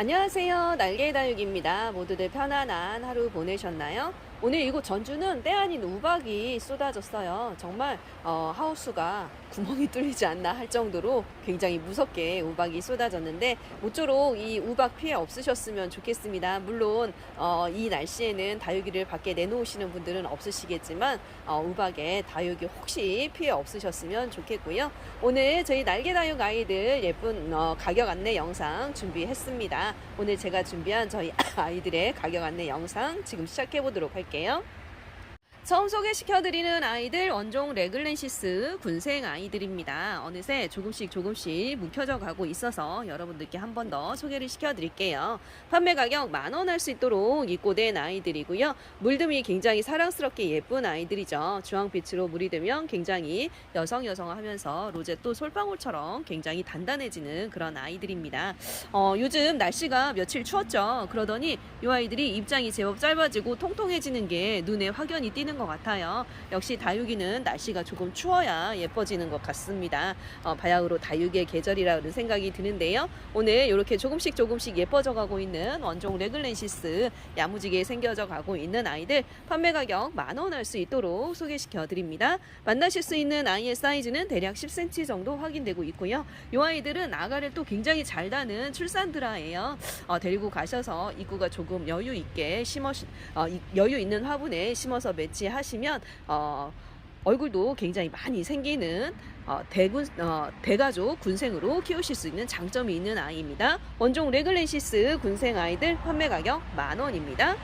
안녕하세요. 날개의 다육입니다. 모두들 편안한 하루 보내셨나요? 오늘 이곳 전주는 때 아닌 우박이 쏟아졌어요. 정말 어, 하우스가 구멍이 뚫리지 않나 할 정도로 굉장히 무섭게 우박이 쏟아졌는데 모쪼록 이 우박 피해 없으셨으면 좋겠습니다. 물론 어, 이 날씨에는 다육이를 밖에 내놓으시는 분들은 없으시겠지만 어, 우박에 다육이 혹시 피해 없으셨으면 좋겠고요. 오늘 저희 날개 다육 아이들 예쁜 어, 가격 안내 영상 준비했습니다. 오늘 제가 준비한 저희 아이들의 가격 안내 영상 지금 시작해 보도록 할게요. 올릴게요. 처음 소개시켜드리는 아이들 원종 레글렌시스 군생 아이들입니다. 어느새 조금씩 조금씩 묵혀져 가고 있어서 여러분들께 한 번 더 소개를 시켜드릴게요. 판매 가격 만 원 할 수 있도록 입고된 아이들이고요. 물듬이 굉장히 사랑스럽게 예쁜 아이들이죠. 주황빛으로 물이 들면 굉장히 여성 여성하면서 로제 또 솔방울처럼 굉장히 단단해지는 그런 아이들입니다. 어, 요즘 날씨가 며칠 추웠죠. 그러더니 이 아이들이 입장이 제법 짧아지고 통통해지는 게 눈에 확연히 띄는 것 같아요. 역시 다육이는 날씨가 조금 추워야 예뻐지는 것 같습니다. 어, 바야흐로 다육의 계절이라는 생각이 드는데요. 오늘 이렇게 조금씩 조금씩 예뻐져 가고 있는 원종 레글렌시스 야무지게 생겨져 가고 있는 아이들 판매 가격 만 원 할 수 있도록 소개시켜 드립니다. 만나실 수 있는 아이의 사이즈는 대략 10cm 정도 확인되고 있고요. 이 아이들은 아가를 또 굉장히 잘 다는 출산드라예요. 어, 데리고 가셔서 입구가 조금 여유 있게 심어 어, 이- 여유 있는 화분에 심어서 매치 하시면 어, 얼굴도 굉장히 많이 생기는 어, 대군 어, 대가족 군생으로 키우실 수 있는 장점이 있는 아이입니다. 원종 레글렌시스 군생 아이들 판매 가격 만 원입니다.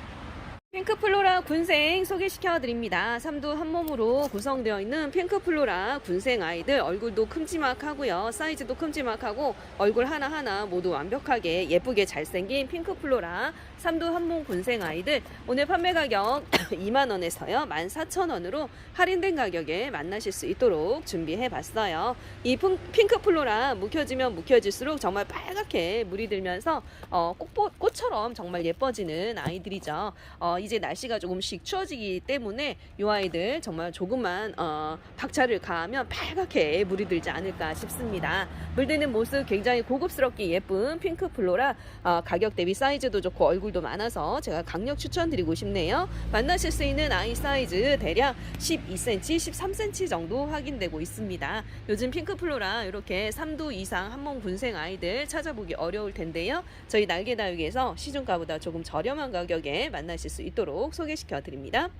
핑크플로라 군생 소개시켜 드립니다. 삼두 한 몸으로 구성되어 있는 핑크플로라 군생 아이들 얼굴도 큼지막하고요. 사이즈도 큼지막하고 얼굴 하나하나 모두 완벽하게 예쁘게 잘생긴 핑크플로라 삼두 한 몸 군생 아이들 오늘 판매 가격 2만 원에서요. 14,000원으로 할인된 가격에 만나실 수 있도록 준비해 봤어요. 이 핑- 핑크플로라 묵혀지면 묵혀질수록 정말 빨갛게 물이 들면서 어, 꽃, 꽃처럼 정말 예뻐지는 아이들이죠. 어, 이제 날씨가 조금씩 추워지기 때문에 이 아이들 정말 조금만 어, 박차를 가하면 빨갛게 물이 들지 않을까 싶습니다. 물드는 모습 굉장히 고급스럽게 예쁜 핑크 플로라 어, 가격 대비 사이즈도 좋고 얼굴도 많아서 제가 강력 추천드리고 싶네요. 만나실 수 있는 아이 사이즈 대략 12cm, 13cm 정도 확인되고 있습니다. 요즘 핑크 플로라 이렇게 3두 이상 한몸 군생 아이들 찾아보기 어려울 텐데요. 저희 날개다육에서 시중가보다 조금 저렴한 가격에 만나실 수 있도록 소개시켜 드립니다.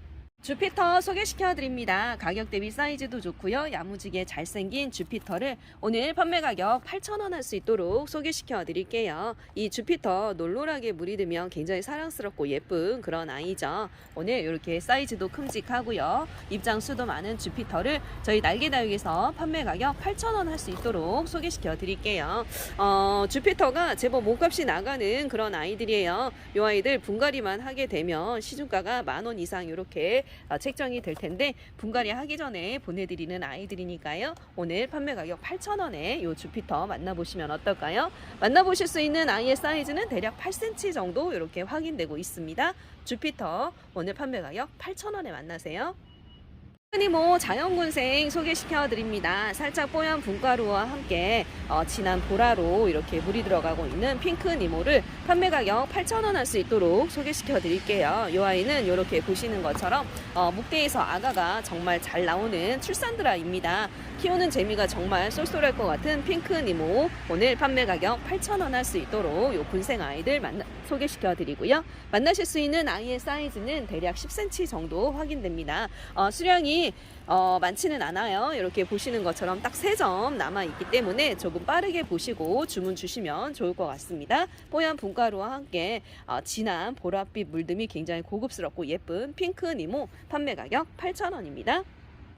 주피터 소개시켜 드립니다. 가격 대비 사이즈도 좋고요. 야무지게 잘생긴 주피터를 오늘 판매 가격 8,000원 할 수 있도록 소개시켜 드릴게요. 이 주피터 놀놀하게 물이 들면 굉장히 사랑스럽고 예쁜 그런 아이죠. 오늘 이렇게 사이즈도 큼직하고요. 입장 수도 많은 주피터를 저희 날개다육에서 판매 가격 8,000원 할 수 있도록 소개시켜 드릴게요. 어, 주피터가 제법 몸값이 나가는 그런 아이들이에요. 이 아이들 분갈이만 하게 되면 시중가가 만 원 이상 이렇게 어, 책정이 될 텐데 분갈이 하기 전에 보내드리는 아이들이니까요. 오늘 판매 가격 8,000원에 이 주피터 만나보시면 어떨까요? 만나보실 수 있는 아이의 사이즈는 대략 8cm 정도 이렇게 확인되고 있습니다. 주피터 오늘 판매 가격 8,000원에 만나세요. 흔히모 자연군생 소개시켜 드립니다. 살짝 뽀얀 분가루와 함께 어, 진한 보라로 이렇게 물이 들어가고 있는 핑크 니모를 판매 가격 8,000원 할 수 있도록 소개시켜 드릴게요. 이 아이는 이렇게 보시는 것처럼 어, 묵대에서 아가가 정말 잘 나오는 출산드라입니다. 키우는 재미가 정말 쏠쏠할 것 같은 핑크 니모 오늘 판매 가격 8,000원 할 수 있도록 요 군생 아이들 만나, 소개시켜 드리고요. 만나실 수 있는 아이의 사이즈는 대략 10cm 정도 확인됩니다. 어, 수량이 어, 많지는 않아요. 이렇게 보시는 것처럼 딱 세 점 남아 있기 때문에 조금 빠르게 보시고 주문 주시면 좋을 것 같습니다. 뽀얀 분가루와 함께 어, 진한 보랏빛 물듬이 굉장히 고급스럽고 예쁜 핑크 니모 판매 가격 8,000원입니다.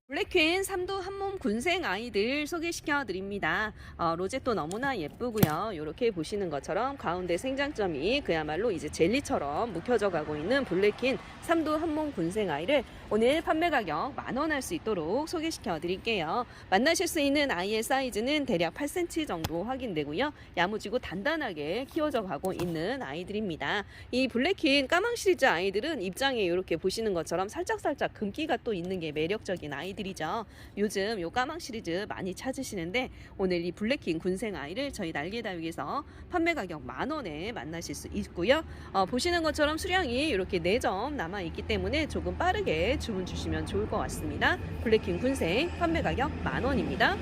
블랙퀸 삼두 한몸 군생 아이들 소개시켜 드립니다. 어, 로제또 너무나 예쁘고요. 이렇게 보시는 것처럼 가운데 생장점이 그야말로 이제 젤리처럼 묵혀져 가고 있는 블랙퀸 삼두 한몸 군생 아이를 오늘 판매 가격 만원 할 수 있도록 소개시켜 드릴게요. 만나실 수 있는 아이의 사이즈는 대략 8cm 정도 확인되고요. 야무지고 단단하게 키워져 가고 있는 아이들입니다. 이 블랙퀸 까망 시리즈 아이들은 입장에 이렇게 보시는 것처럼 살짝살짝 금기가 또 있는 게 매력적인 아이들 아이들이죠. 요즘 요 까망 시리즈 많이 찾으시는데 오늘 이 블랙킹 군생 아이를 저희 날개다육에서 판매 가격 만 원에 만나실 수 있고요. 어, 보시는 것처럼 수량이 이렇게 4점 남아 있기 때문에 조금 빠르게 주문 주시면 좋을 것 같습니다. 블랙킹 군생 판매 가격 만 원입니다.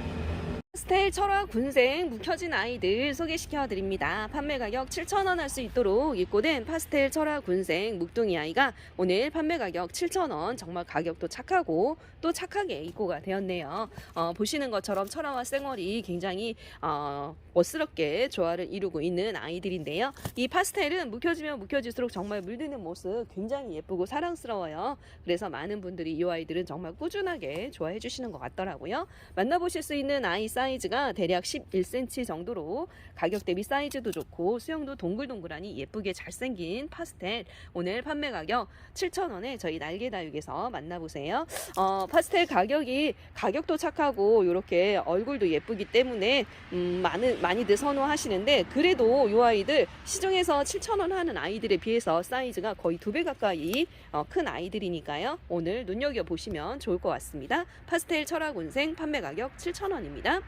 파스텔 철화 군생 묵혀진 아이들 소개시켜 드립니다. 판매 가격 7,000원 할 수 있도록 입고된 파스텔 철화 군생 묵둥이 아이가 오늘 판매 가격 7,000원 정말 가격도 착하고 또 착하게 입고가 되었네요. 어, 보시는 것처럼 철화와 쌩얼이 굉장히 어, 멋스럽게 조화를 이루고 있는 아이들인데요. 이 파스텔은 묵혀지면 묵혀질수록 정말 물드는 모습 굉장히 예쁘고 사랑스러워요. 그래서 많은 분들이 이 아이들은 정말 꾸준하게 좋아해 주시는 것 같더라고요. 만나보실 수 있는 아이 사이 즈가 대략 11cm 정도로 가격 대비 사이즈도 좋고 수영도 동글동글하니 예쁘게 잘생긴 파스텔 오늘 판매 가격 7,000원에 저희 날개다육에서 만나보세요. 어, 파스텔 가격이 가격도 착하고 이렇게 얼굴도 예쁘기 때문에 음, 많은 많이들 선호하시는데 그래도 이 아이들 시중에서 7,000원 하는 아이들에 비해서 사이즈가 거의 두 배 가까이 어, 큰 아이들이니까요. 오늘 눈여겨 보시면 좋을 것 같습니다. 파스텔 철화군생 판매 가격 7,000원입니다.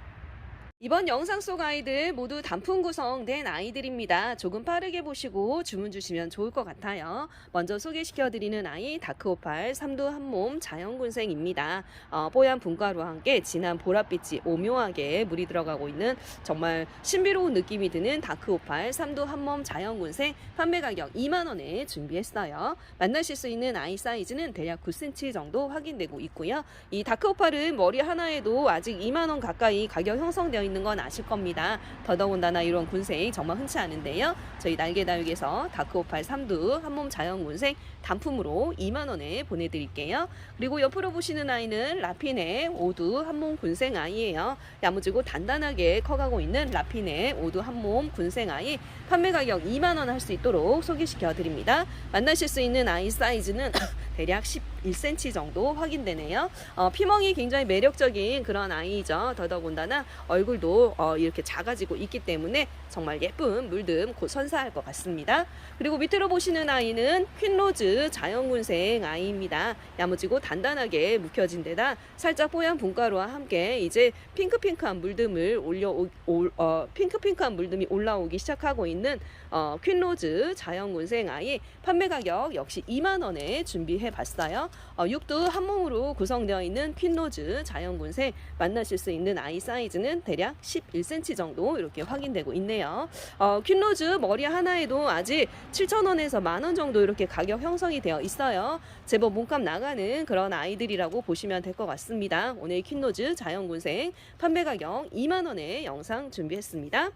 이번 영상 속 아이들 모두 단품 구성된 아이들입니다. 조금 빠르게 보시고 주문 주시면 좋을 것 같아요. 먼저 소개시켜드리는 아이 다크오팔 삼두 한몸 자연군생입니다. 어, 뽀얀 분가루와 함께 진한 보랏빛이 오묘하게 물이 들어가고 있는 정말 신비로운 느낌이 드는 다크오팔 삼두 한몸 자연군생 판매 가격 2만원에 준비했어요. 만나실 수 있는 아이 사이즈는 대략 9cm 정도 확인되고 있고요. 이 다크오팔은 머리 하나에도 아직 2만원 가까이 가격 형성되어 있는 건 아실 겁니다. 더더군다나 이런 군생 정말 흔치 않은데요. 저희 날개다육에서 다크오팔 삼두 한몸 자연군생 단품으로 2만원에 보내드릴게요. 그리고 옆으로 보시는 아이는 라핀의 오두 한몸 군생 아이예요. 야무지고 단단하게 커가고 있는 라핀의 오두 한몸 군생 아이 판매 가격 2만원 할 수 있도록 소개시켜 드립니다. 만나실 수 있는 아이 사이즈는 대략 11cm 정도 확인되네요. 어, 피멍이 굉장히 매력적인 그런 아이죠. 더더군다나 얼굴도 어, 이렇게 작아지고 있기 때문에 정말 예쁜 물듬 곧 선사할 것 같습니다. 그리고 밑으로 보시는 아이는 퀸로즈 자연군생 아이입니다. 야무지고 단단하게 묵혀진 데다 살짝 뽀얀 분가루와 함께 이제 핑크핑크한 물듬을 올려 올, 어, 핑크핑크한 물듬이 올라오기 시작하고 있는 어, 퀸로즈 자연군생 아이 판매 가격 역시 2만 원에 준비해 봤어요. 어, 육두 한 몸으로 구성되어 있는 퀸로즈 자연군생 만나실 수 있는 아이 사이즈는 대략 11cm 정도 이렇게 확인되고 있네요. 어, 퀸로즈 머리 하나에도 아직 7,000원에서 만원 정도 이렇게 가격 형성이 되어 있어요. 제법 몸값 나가는 그런 아이들이라고 보시면 될 것 같습니다. 오늘 퀸로즈 자연군생 판매 가격 2만 원에 영상 준비했습니다.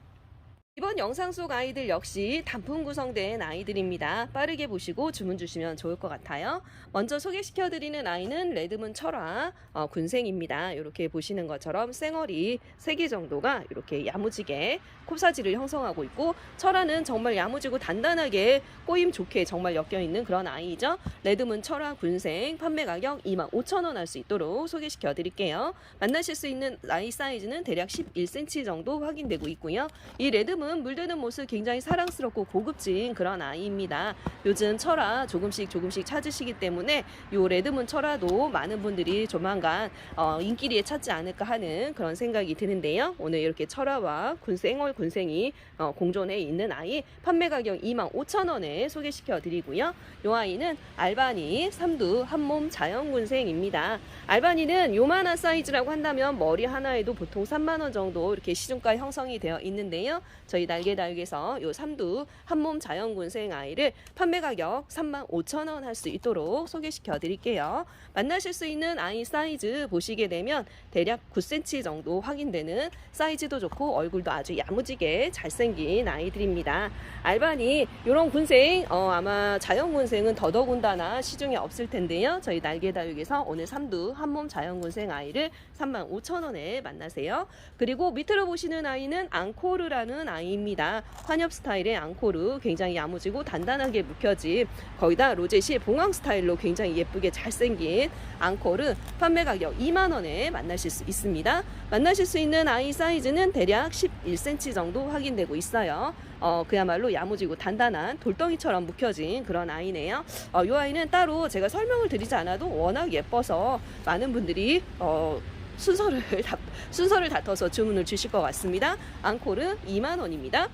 이번 영상 속 아이들 역시 단품 구성된 아이들입니다. 빠르게 보시고 주문 주시면 좋을 것 같아요. 먼저 소개시켜드리는 아이는 레드문 철화 어, 군생입니다. 이렇게 보시는 것처럼 쌩얼이 3개 정도가 이렇게 야무지게 콥사지를 형성하고 있고 철화는 정말 야무지고 단단하게 꼬임 좋게 정말 엮여있는 그런 아이죠. 레드문 철화 군생 판매 가격 25,000원 할 수 있도록 소개시켜 드릴게요. 만나실 수 있는 아이 사이즈는 대략 11cm 정도 확인되고 있고요. 이 레드문 물드는 모습 굉장히 사랑스럽고 고급진 그런 아이입니다. 요즘 철화 조금씩 조금씩 찾으시기 때문에 요 레드문 철화도 많은 분들이 조만간 어, 인기리에 찾지 않을까 하는 그런 생각이 드는데요. 오늘 이렇게 철화와 군생월 군생이 어, 공존해 있는 아이 판매 가격 25,000원에 소개시켜 드리고요. 요 아이는 알바니 삼두 한몸 자연군생입니다. 알바니는 요만한 사이즈라고 한다면 머리 하나에도 보통 3만원 정도 이렇게 시중가 형성이 되어 있는데요. 저희 날개다육에서 요 삼두 한몸 자연군생 아이를 판매 가격 35,000원 할 수 있도록 소개시켜 드릴게요. 만나실 수 있는 아이 사이즈 보시게 되면 대략 9cm 정도 확인되는 사이즈도 좋고 얼굴도 아주 야무지게 잘생긴 아이들입니다. 알바니 이런 군생 어, 아마 자연군생은 더더군다나 시중에 없을 텐데요. 저희 날개다육에서 오늘 삼두 한몸 자연군생 아이를 35,000원에 만나세요. 그리고 밑으로 보시는 아이는 앙코르라는 아이 아이입니다. 환엽 스타일의 앙코르 굉장히 야무지고 단단하게 묵혀진 거의 다 로제시 봉황 스타일로 굉장히 예쁘게 잘생긴 앙코르 판매 가격 2만 원에 만나실 수 있습니다. 만나실 수 있는 아이 사이즈는 대략 11cm 정도 확인되고 있어요. 어, 그야말로 야무지고 단단한 돌덩이처럼 묵혀진 그런 아이네요. 어, 이 아이는 따로 제가 설명을 드리지 않아도 워낙 예뻐서 많은 분들이 어, 순서를 다, 순서를 다퉈서 주문을 주실 것 같습니다. 앙코르 2만 원입니다.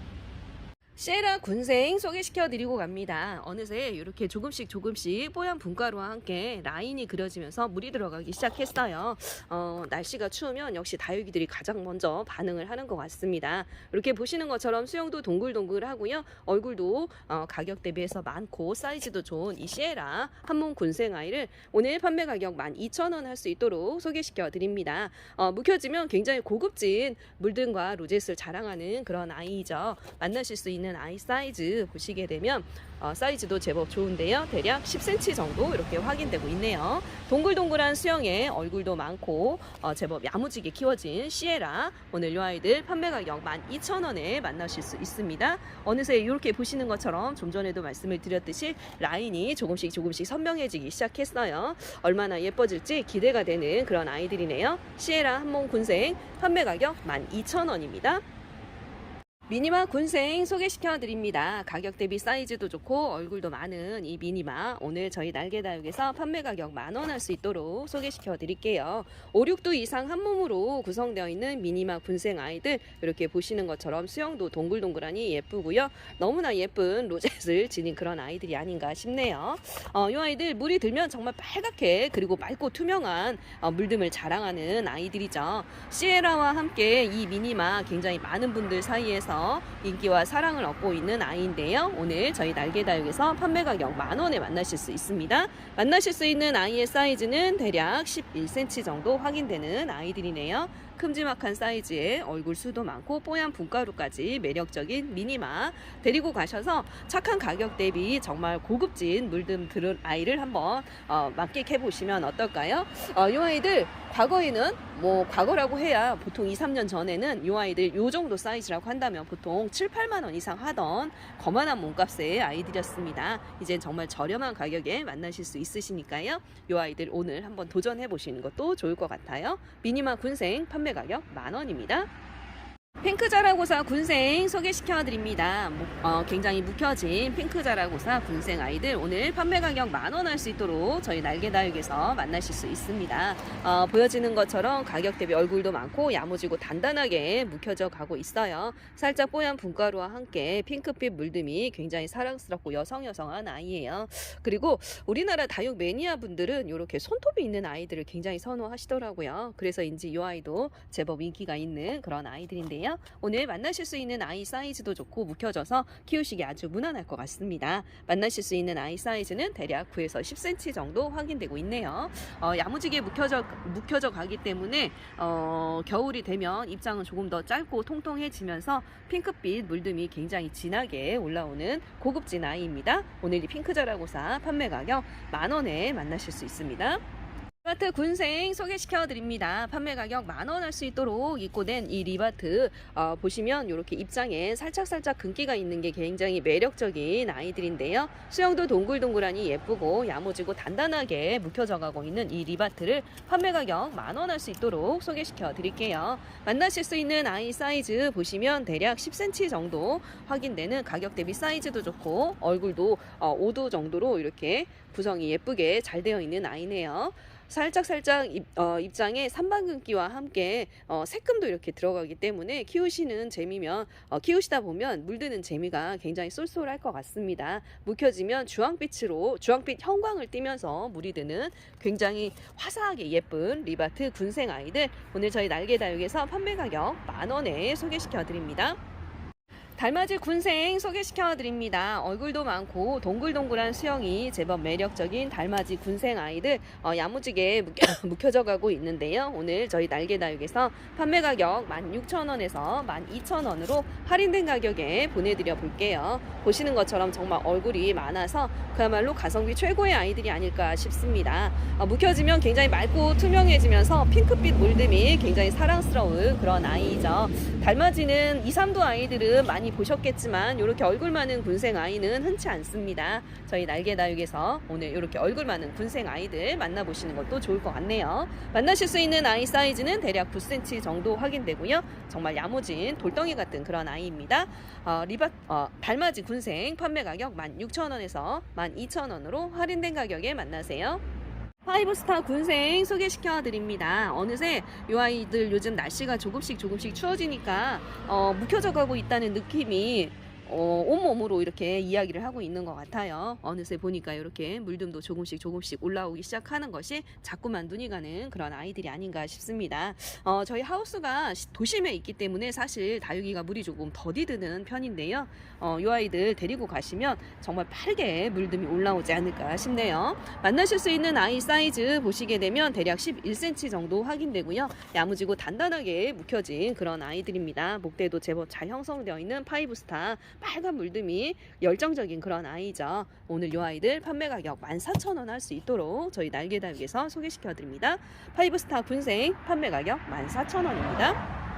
시에라 군생 소개시켜 드리고 갑니다. 어느새 이렇게 조금씩 조금씩 뽀얀 분가루와 함께 라인이 그려지면서 물이 들어가기 시작했어요. 어, 날씨가 추우면 역시 다육이들이 가장 먼저 반응을 하는 것 같습니다. 이렇게 보시는 것처럼 수영도 동글동글하고요. 얼굴도 어, 가격 대비해서 많고 사이즈도 좋은 이 시에라 한몸 군생 아이를 오늘 판매 가격 12,000원 할 수 있도록 소개시켜 드립니다. 어, 묵혀지면 굉장히 고급진 물등과 로제스를 자랑하는 그런 아이죠. 만나실 수 있는 아이 사이즈 보시게 되면 어, 사이즈도 제법 좋은데요. 대략 10cm 정도 이렇게 확인되고 있네요. 동글동글한 수영에 얼굴도 많고 어, 제법 야무지게 키워진 시에라 오늘 이 아이들 판매 가격 12,000원에 만나실 수 있습니다. 어느새 이렇게 보시는 것처럼 좀 전에도 말씀을 드렸듯이 라인이 조금씩 조금씩 선명해지기 시작했어요. 얼마나 예뻐질지 기대가 되는 그런 아이들이네요. 시에라 한몸 군생 판매 가격 12,000원입니다. 미니마 군생 소개시켜 드립니다. 가격 대비 사이즈도 좋고 얼굴도 많은 이 미니마 오늘 저희 날개다육에서 판매 가격 만원 할 수 있도록 소개시켜 드릴게요. 5, 6도 이상 한 몸으로 구성되어 있는 미니마 군생 아이들 이렇게 보시는 것처럼 수영도 동글동글하니 예쁘고요. 너무나 예쁜 로zet을 지닌 그런 아이들이 아닌가 싶네요. 어, 이 아이들 물이 들면 정말 빨갛게 그리고 맑고 투명한 어, 물듦을 자랑하는 아이들이죠. 시에라와 함께 이 미니마 굉장히 많은 분들 사이에서 인기와 사랑을 얻고 있는 아이인데요. 오늘 저희 날개다육에서 판매 가격 만 원에 만나실 수 있습니다. 만나실 수 있는 아이의 사이즈는 대략 11cm 정도 확인되는 아이들이네요. 큼지막한 사이즈에 얼굴 수도 많고 뽀얀 분가루까지 매력적인 미니마 데리고 가셔서 착한 가격 대비 정말 고급진 물든 들은 아이를 한번 어, 만끽해 보시면 어떨까요? 어, 이 아이들 과거에는 뭐 과거라고 해야 보통 2, 3년 전에는 이 아이들 요 정도 사이즈라고 한다면 보통 7, 8만 원 이상 하던 거만한 몸값의 아이들이었습니다. 이제 정말 저렴한 가격에 만나실 수 있으시니까요. 이 아이들 오늘 한번 도전해 보시는 것도 좋을 것 같아요. 미니마 군생 판매 가격 만 원입니다. 핑크 자라고사 군생 소개시켜 드립니다. 어, 굉장히 묵혀진 핑크 자라고사 군생 아이들 오늘 판매 가격 만 원 할 수 있도록 저희 날개다육에서 만나실 수 있습니다. 어, 보여지는 것처럼 가격 대비 얼굴도 많고 야무지고 단단하게 묵혀져 가고 있어요. 살짝 뽀얀 분가루와 함께 핑크빛 물듬이 굉장히 사랑스럽고 여성 여성한 아이예요. 그리고 우리나라 다육 매니아 분들은 이렇게 손톱이 있는 아이들을 굉장히 선호하시더라고요. 그래서인지 이 아이도 제법 인기가 있는 그런 아이들인데요. 오늘 만나실 수 있는 아이 사이즈도 좋고 묵혀져서 키우시기 아주 무난할 것 같습니다. 만나실 수 있는 아이 사이즈는 대략 9에서 10cm 정도 확인되고 있네요. 어, 야무지게 묵혀져 묵혀져 가기 때문에 어, 겨울이 되면 입장은 조금 더 짧고 통통해지면서 핑크빛 물듬이 굉장히 진하게 올라오는 고급진 아이입니다. 오늘 이 핑크 자라고사 판매 가격 만 원에 만나실 수 있습니다. 리바트 군생 소개시켜 드립니다. 판매 가격 만 원 할 수 있도록 입고 된 이 리바트 어, 보시면 이렇게 입장에 살짝살짝 금기가 있는 게 굉장히 매력적인 아이들인데요. 수영도 동글동글하니 예쁘고 야무지고 단단하게 묵혀져 가고 있는 이 리바트를 판매 가격 만 원 할 수 있도록 소개시켜 드릴게요. 만나실 수 있는 아이 사이즈 보시면 대략 10cm 정도 확인되는 가격 대비 사이즈도 좋고 얼굴도 어, 5도 정도로 이렇게 구성이 예쁘게 잘 되어 있는 아이네요. 살짝 살짝 입, 어, 입장에 삼반근기와 함께 어, 색금도 이렇게 들어가기 때문에 키우시는 재미면 어, 키우시다 보면 물드는 재미가 굉장히 쏠쏠할 것 같습니다. 묵혀지면 주황빛으로 주황빛 형광을 띠면서 물이 드는 굉장히 화사하게 예쁜 리바트 군생 아이들 오늘 저희 날개 다육에서 판매 가격 만 원에 소개시켜 드립니다. 달맞이 군생 소개시켜 드립니다. 얼굴도 많고 동글동글한 수영이 제법 매력적인 달맞이 군생 아이들 어, 야무지게 묵혀, 묵혀 져 가고 있는데요. 오늘 저희 날개다육에서 판매 가격 16,000원에서 12,000원으로 할인된 가격에 보내드려 볼게요. 보시는 것처럼 정말 얼굴이 많아서 그야말로 가성비 최고의 아이들이 아닐까 싶습니다. 어, 묵혀지면 굉장히 맑고 투명해지면서 핑크빛 물듦이 굉장히 사랑스러운 그런 아이죠. 달맞이는 2, 3도 아이들은 많이 보셨겠지만 이렇게 얼굴 많은 군생 아이는 흔치 않습니다. 저희 날개다육에서 오늘 이렇게 얼굴 많은 군생 아이들 만나보시는 것도 좋을 것 같네요. 만나실 수 있는 아이 사이즈는 대략 9cm 정도 확인되고요. 정말 야무진 돌덩이 같은 그런 아이입니다. 어, 리바, 어, 달맞이 군생 판매 가격 16,000원에서 12,000원으로 할인된 가격에 만나세요. 파이브스타 군생 소개시켜 드립니다. 어느새 이 아이들 요즘 날씨가 조금씩 조금씩 추워지니까 어, 묵혀져 가고 있다는 느낌이 어, 온몸으로 이렇게 이야기를 하고 있는 것 같아요. 어느새 보니까 이렇게 물듬도 조금씩 조금씩 올라오기 시작하는 것이 자꾸만 눈이 가는 그런 아이들이 아닌가 싶습니다. 어, 저희 하우스가 시- 도심에 있기 때문에 사실 다육이가 물이 조금 더디 드는 편인데요. 어, 이 아이들 데리고 가시면 정말 빠르게 물듬이 올라오지 않을까 싶네요. 만나실 수 있는 아이 사이즈 보시게 되면 대략 11cm 정도 확인되고요. 야무지고 단단하게 묵혀진 그런 아이들입니다. 목대도 제법 잘 형성되어 있는 파이브스타 빨간 물듬이 열정적인 그런 아이죠. 오늘 이 아이들 판매 가격 14,000원 할 수 있도록 저희 날개다육에서 소개시켜 드립니다. 파이브스타 군생 판매 가격 14,000원입니다.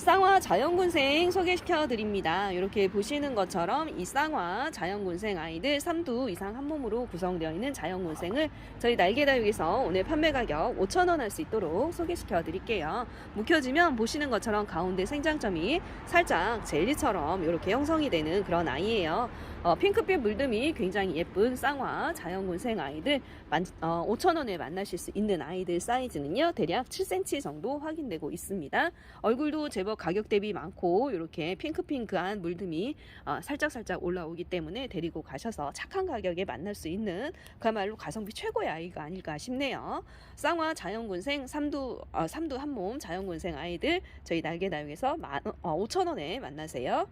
쌍화 자연군생 소개시켜 드립니다. 이렇게 보시는 것처럼 이 쌍화 자연군생 아이들 3두 이상 한 몸으로 구성되어 있는 자연군생을 저희 날개다육에서 오늘 판매 가격 5,000원 할 수 있도록 소개시켜 드릴게요. 묵혀지면 보시는 것처럼 가운데 생장점이 살짝 젤리처럼 이렇게 형성이 되는 그런 아이예요. 어, 핑크빛 물듬이 굉장히 예쁜 쌍화 자연군생 아이들 만, 어, 5,000원에 만나실 수 있는 아이들 사이즈는요 대략 7cm 정도 확인되고 있습니다. 얼굴도 제법 가격 대비 많고 이렇게 핑크핑크한 물듬이 어, 살짝살짝 올라오기 때문에 데리고 가셔서 착한 가격에 만날 수 있는 그야말로 가성비 최고의 아이가 아닐까 싶네요. 쌍화 자연군생 3두 어, 3두 한몸 자연군생 아이들 저희 날개다육에서 만, 어, 5,000원에 만나세요.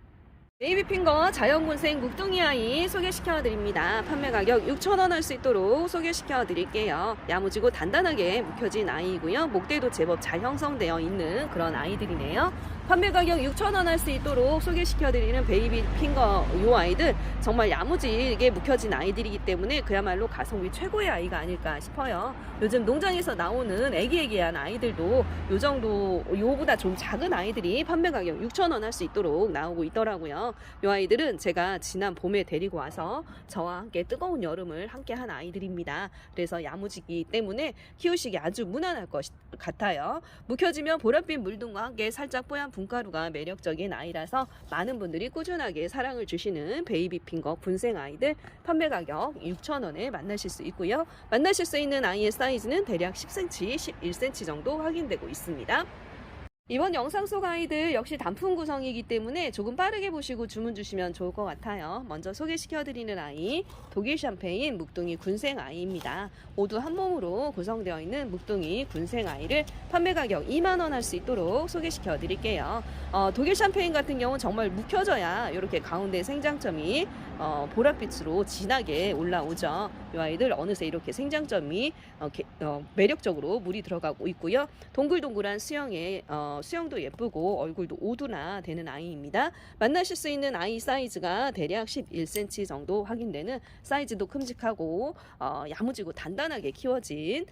베이비핑거 자연군생 묵둥이 아이 소개시켜 드립니다. 판매 가격 6,000원 할 수 있도록 소개시켜 드릴게요. 야무지고 단단하게 묵혀진 아이고요. 목대도 제법 잘 형성되어 있는 그런 아이들이네요. 판매 가격 6,000원 할 수 있도록 소개시켜 드리는 베이비 핑거 요 아이들 정말 야무지게 묵혀진 아이들이기 때문에 그야말로 가성비 최고의 아이가 아닐까 싶어요. 요즘 농장에서 나오는 애기애기한 아이들도 요 정도 요보다 좀 작은 아이들이 판매 가격 6,000원 할 수 있도록 나오고 있더라고요. 이 아이들은 제가 지난 봄에 데리고 와서 저와 함께 뜨거운 여름을 함께 한 아이들입니다. 그래서 야무지기 때문에 키우시기 아주 무난할 것 같아요. 묵혀지면 보랏빛 물등과 함께 살짝 뽀얀 분가루가 매력적인 아이라서 많은 분들이 꾸준하게 사랑을 주시는 베이비핑거 군생 아이들 판매 가격 6,000원에 만나실 수 있고요. 만나실 수 있는 아이의 사이즈는 대략 10cm, 11cm 정도 확인되고 있습니다. 이번 영상 속 아이들 역시 단품 구성이기 때문에 조금 빠르게 보시고 주문 주시면 좋을 것 같아요. 먼저 소개시켜드리는 아이 독일 샴페인 묵둥이 군생 아이입니다. 모두 한 몸으로 구성되어 있는 묵둥이 군생 아이를 판매 가격 2만 원 할 수 있도록 소개시켜드릴게요. 어, 독일 샴페인 같은 경우는 정말 묵혀져야 이렇게 가운데 생장점이 어, 보랏빛으로 진하게 올라오죠. 이 아이들 어느새 이렇게 생장점이 어, 게- 어, 매력적으로 물이 들어가고 있고요. 동글동글한 수영에 어, 수영도 예쁘고 얼굴도 오두나 되는 아이입니다. 만나실 수 있는 아이 사이즈가 대략 11cm 정도 확인되는 사이즈도 큼직하고 어, 야무지고 단단하게 키워진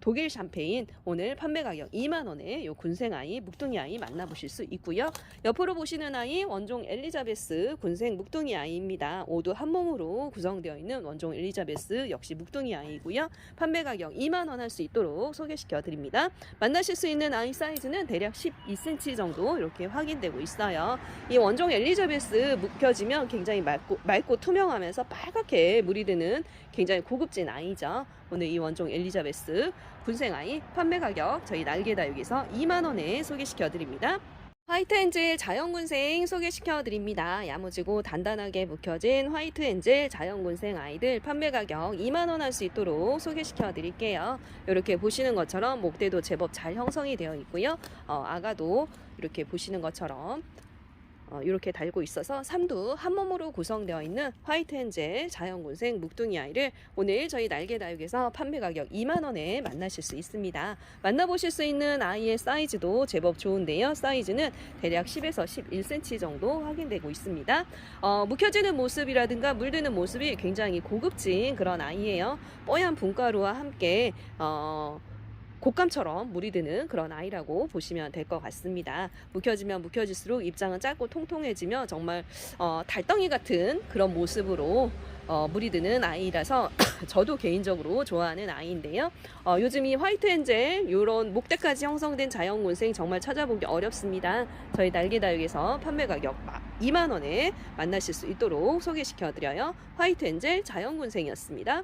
독일 샴페인 오늘 판매 가격 2만 원에 요 군생 아이 묵둥이 아이 만나보실 수 있고요. 옆으로 보시는 아이 원종 엘리자베스 군생 묵둥이 아이입니다. 모두 한 몸으로 구성되어 있는 원종 엘리자베스 역시 묵둥이 아이고요. 판매 가격 2만 원 할 수 있도록 소개시켜 드립니다. 만나실 수 있는 아이 사이즈는 대략 12cm 정도 이렇게 확인되고 있어요. 이 원종 엘리자베스 묵혀지면 굉장히 맑고, 맑고 투명하면서 빨갛게 물이 드는 굉장히 고급진 아이죠. 오늘 이 원종 엘리자베스 군생 아이 판매 가격 저희 날개다육에서 2만 원에 소개시켜 드립니다. 화이트 엔젤 자연군생 소개시켜 드립니다. 야무지고 단단하게 묵혀진 화이트 엔젤 자연군생 아이들 판매 가격 2만 원 할 수 있도록 소개시켜 드릴게요. 이렇게 보시는 것처럼 목대도 제법 잘 형성이 되어 있고요. 어, 아가도 이렇게 보시는 것처럼 어, 이렇게 달고 있어서 삼두 한 몸으로 구성되어 있는 화이트 엔젤 자연군생 묵둥이 아이를 오늘 저희 날개다육에서 판매 가격 2만 원에 만나실 수 있습니다. 만나보실 수 있는 아이의 사이즈도 제법 좋은데요. 사이즈는 대략 10에서 11cm 정도 확인되고 있습니다. 어, 묵혀지는 모습이라든가 물드는 모습이 굉장히 고급진 그런 아이예요. 뽀얀 분가루와 함께 어, 곶감처럼 물이 드는 그런 아이라고 보시면 될 것 같습니다. 묵혀지면 묵혀질수록 입장은 짧고 통통해지며 정말 어, 달덩이 같은 그런 모습으로 어, 물이 드는 아이라서 저도 개인적으로 좋아하는 아이인데요. 어, 요즘 이 화이트 엔젤 이런 목대까지 형성된 자연곤생 정말 찾아보기 어렵습니다. 저희 날개다육에서 판매 가격 2만 원에 만나실 수 있도록 소개시켜드려요. 화이트 엔젤 자연곤생이었습니다.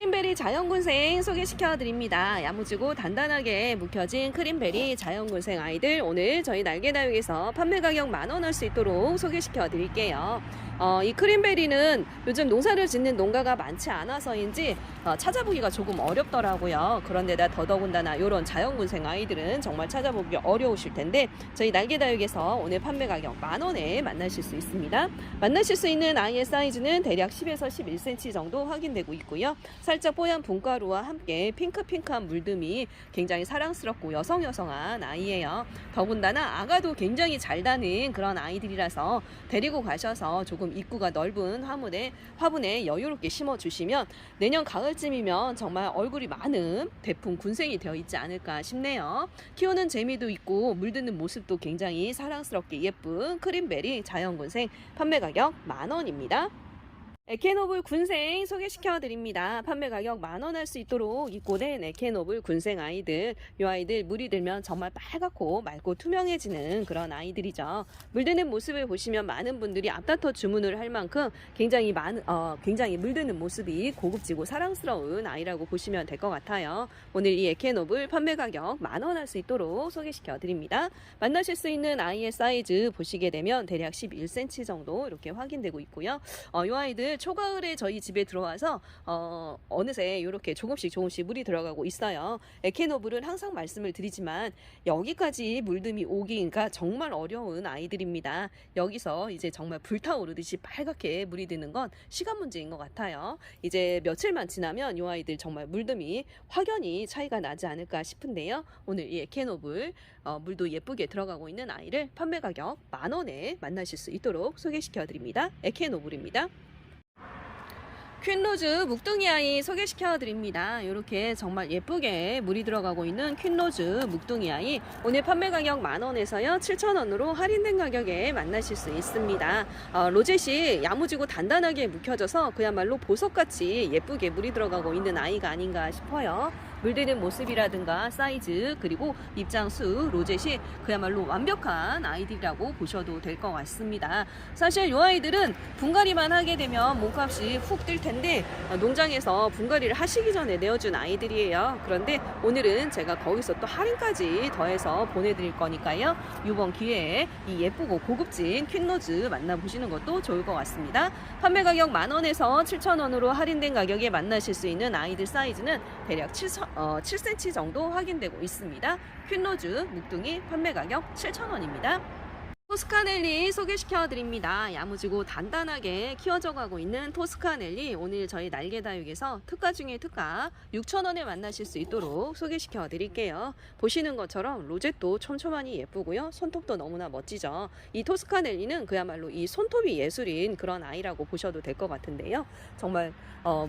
크림베리 자연군생 소개시켜 드립니다. 야무지고 단단하게 묵혀진 크림베리 자연군생 아이들 오늘 저희 날개다육에서 판매 가격 만원 할 수 있도록 소개시켜 드릴게요. 어, 이 크림베리는 요즘 농사를 짓는 농가가 많지 않아서인지 어, 찾아보기가 조금 어렵더라고요. 그런데다 더더군다나 이런 자연군생 아이들은 정말 찾아보기 어려우실 텐데 저희 날개다육에서 오늘 판매 가격 만 원에 만나실 수 있습니다. 만나실 수 있는 아이의 사이즈는 대략 10에서 11cm 정도 확인되고 있고요. 살짝 뽀얀 분가루와 함께 핑크핑크한 물듬이 굉장히 사랑스럽고 여성 여성한 아이예요. 더군다나 아가도 굉장히 잘 다는 그런 아이들이라서 데리고 가셔서 조금 입구가 넓은 화분에 화분에 여유롭게 심어 주시면 내년 가을쯤이면 정말 얼굴이 많은 대풍 군생이 되어 있지 않을까 싶네요. 키우는 재미도 있고 물드는 모습도 굉장히 사랑스럽게 예쁜 크림베리 자연군생 판매 가격 만 원입니다. 에케노블 군생 소개시켜 드립니다. 판매 가격 만 원 할 수 있도록 입고된 에케노블 군생 아이들. 이 아이들 물이 들면 정말 빨갛고 맑고 투명해지는 그런 아이들이죠. 물드는 모습을 보시면 많은 분들이 앞다퉈 주문을 할 만큼 굉장히 많은 어, 굉장히 물드는 모습이 고급지고 사랑스러운 아이라고 보시면 될 것 같아요. 오늘 이 에케노블 판매 가격 만 원 할 수 있도록 소개시켜 드립니다. 만나실 수 있는 아이의 사이즈 보시게 되면 대략 11cm 정도 이렇게 확인되고 있고요. 어, 이 아이들 초가을에 저희 집에 들어와서 어, 어느새 이렇게 조금씩 조금씩 물이 들어가고 있어요. 에케노블은 항상 말씀을 드리지만 여기까지 물듬이 오기가 정말 어려운 아이들입니다. 여기서 이제 정말 불타오르듯이 빨갛게 물이 드는 건 시간 문제인 것 같아요. 이제 며칠만 지나면 이 아이들 정말 물듬이 확연히 차이가 나지 않을까 싶은데요. 오늘 이 에케노블 어, 물도 예쁘게 들어가고 있는 아이를 판매 가격 만 원에 만나실 수 있도록 소개시켜 드립니다. 에케노블입니다. 퀸로즈 묵둥이 아이 소개시켜 드립니다. 이렇게 정말 예쁘게 물이 들어가고 있는 퀸로즈 묵둥이 아이 오늘 판매 가격 만원에서요 7천원으로 할인된 가격에 만나실 수 있습니다. 어, 로젯이 야무지고 단단하게 묵혀져서 그야말로 보석같이 예쁘게 물이 들어가고 있는 아이가 아닌가 싶어요. 물드는 모습이라든가 사이즈 그리고 입장수 로젯이 그야말로 완벽한 아이들이라고 보셔도 될 것 같습니다. 사실 이 아이들은 분갈이만 하게 되면 몸값이 훅뛸 텐데 어, 농장에서 분갈이를 하시기 전에 내어준 아이들이에요. 그런데 오늘은 제가 거기서 또 할인까지 더해서 보내드릴 거니까요. 이번 기회에 이 예쁘고 고급진 퀸로즈 만나보시는 것도 좋을 것 같습니다. 판매 가격 만원에서 7천원으로 할인된 가격에 만나실 수 있는 아이들 사이즈는 대략 7천, 어, 7cm 정도 확인되고 있습니다. 퀸로즈 묵둥이 판매 가격 7,000원입니다. 토스카넬리 소개시켜 드립니다. 야무지고 단단하게 키워져 가고 있는 토스카넬리 오늘 저희 날개다육에서 특가 중에 특가 6,000원에 만나실 수 있도록 소개시켜 드릴게요. 보시는 것처럼 로zet도 촘촘하니 예쁘고요. 손톱도 너무나 멋지죠. 이 토스카넬리는 그야말로 이 손톱이 예술인 그런 아이라고 보셔도 될 것 같은데요. 정말 어,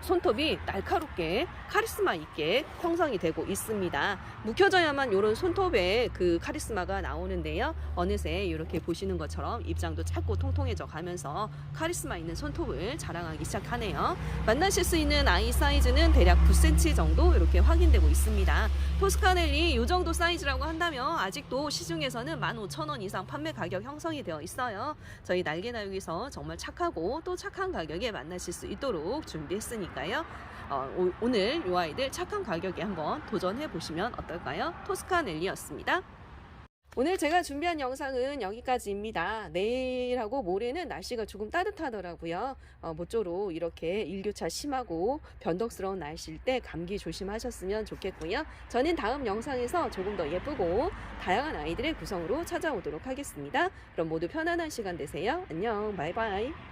손톱이 날카롭게 카리스마 있게 형성이 되고 있습니다. 묵혀져야만 이런 손톱에 그 카리스마가 나오는데요. 어느새 이렇게 보시는 것처럼 입장도 짧고 통통해져 가면서 카리스마 있는 손톱을 자랑하기 시작하네요. 만나실 수 있는 아이 사이즈는 대략 9cm 정도 이렇게 확인되고 있습니다. 토스카넬리 이 정도 사이즈라고 한다면 아직도 시중에서는 15,000원 이상 판매 가격 형성이 되어 있어요. 저희 날개나육에서 정말 착하고 또 착한 가격에 만나실 수 있도록 준비했으니까 요. 어, 오, 늘이 아이들 착한 가격에 한번 도전해 보시면 어떨까요? 토스카넬리였습니다. 오늘 제가 준비한 영상은 여기까지입니다. 내일하고 모레는 날씨가 조금 따뜻하더라고요. 어, 모쪼록 이렇게 일교차 심하고 변덕스러운 날씨일 때 감기 조심하셨으면 좋겠고요. 저는 다음 영상에서 조금 더 예쁘고 다양한 아이들의 구성으로 찾아오도록 하겠습니다. 그럼 모두 편안한 시간 되세요. 안녕, 바이바이.